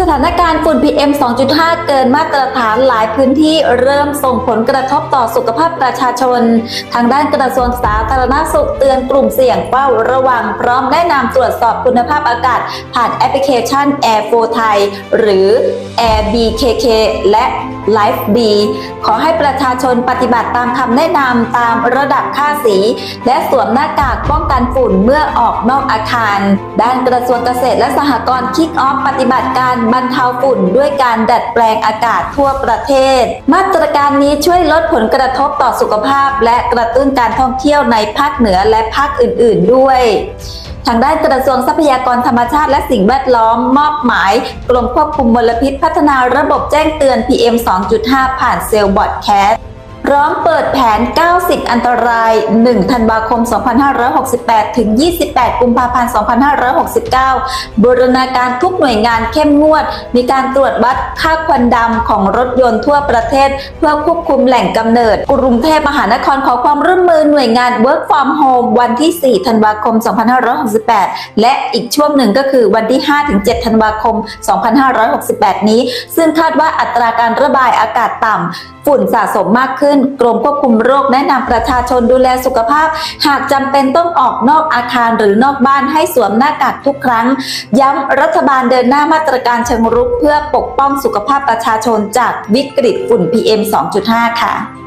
สถานการณ์ฝุ่น PM 2.5 เกินมาตรฐานหลายพื้นที่เริ่มส่งผลกระทบต่อสุขภาพประชาชน ทางด้านกระทรวงสาธารณสุขเตือนกลุ่มเสี่ยงเฝ้าระวัง พร้อมแนะนำตรวจสอบคุณภาพอากาศ ผ่านแอปพลิเคชัน Air 4 Thai หรือ Air BKK และ Life B ขอให้ประชาชนปฏิบัติตามคำแนะนำตามระดับค่าสี และสวมหน้ากากป้องกันฝุ่นเมื่อออกนอกอาคาร ด้านกระทรวงเกษตรและสหกรณ์คิกออฟปฏิบัติการบรรเทาฝุ่นด้วยการดัดแปลงอากาศทั่วประเทศ มาตรการนี้ช่วยลดผลกระทบต่อสุขภาพ และกระตุ้นการท่องเที่ยวในภาคเหนือและภาคอื่น ๆ ด้วยทางด้านกระทรวงทรัพยากรธรรมชาติและสิ่งแวดล้อมมอบหมาย กรมควบคุมมลพิษพัฒนาระบบแจ้งเตือน PM 2.5 ผ่านเซลล์บอดแคส ร้อมเปิดแผน 90 อันตราย 1 ธันวาคม 2568 ถึง 28 กุมภาพันธ์ 2569 บูรณาการทุกหน่วยงานเข้มงวด มีการตรวจวัดค่าควันดำของรถยนต์ทั่วประเทศ เพื่อควบคุมแหล่งกำเนิด กรุงเทพมหานครขอความร่วมมือหน่วยงาน Work from Home วันที่ 4 ธันวาคม 2568 และอีกช่วงหนึ่งก็คือวันที่5-7ธันวาคม 2568 นี้ ซึ่งคาดว่าอัตราการระบายอากาศต่ำ ฝุ่นสะสมมากขึ้น กรมควบคุมโรคแนะนำประชาชนดูแลสุขภาพ หากจำเป็นต้องออกนอกอาคารหรือนอกบ้านให้สวมหน้ากากทุกครั้ง ย้ำรัฐบาลเดินหน้ามาตรการเชิงรุกเพื่อปกป้องสุขภาพประชาชนจากวิกฤตฝุ่น PM 2.5 ค่ะ